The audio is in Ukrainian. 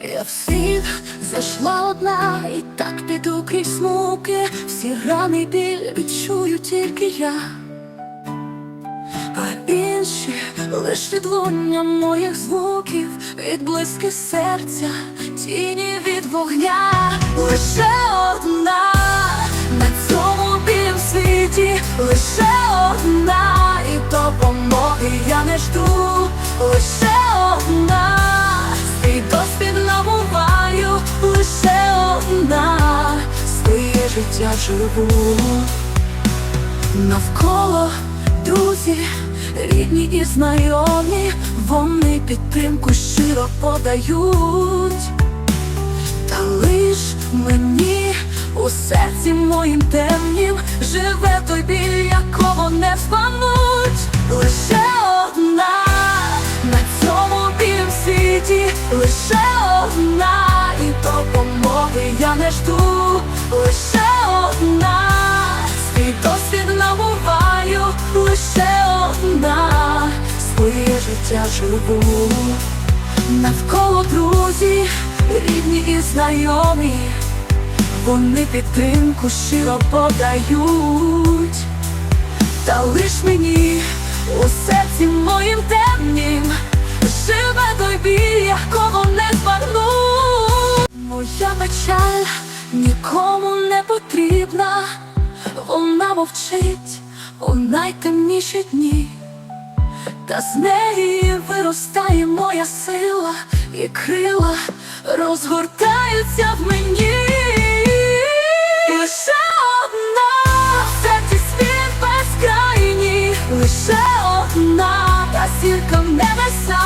Я в світ зайшла одна, і так піду крізь смуки, всі рани біль відчую тільки я, а інші лиш відлуння моїх звуків, відблиски серця, тіні від вогня, лише одна на цьому білім світі, лише одна, і допомоги я не жду, лише життя живу. Навколо друзі, рідні і знайомі, вони підтримку щиро подають, та лиш мені у серці моїм темнім живе той біль, якого не збануть. Лише одна на цьому білім світі, лише одна, і допомоги я не жду, життя живу. Навколо друзі, рідні і знайомі, вони підтримку щиро подають, та лиш мені у серці моїм темнім живе той біль, якого не збагну. Моя печаль нікому не потрібна, вона мовчить у найтемніші дні та з неї виростає моя сила і крила розгортаються в мені. Лише одна в серці світ безкрайній, лише одна та сірка в небеса.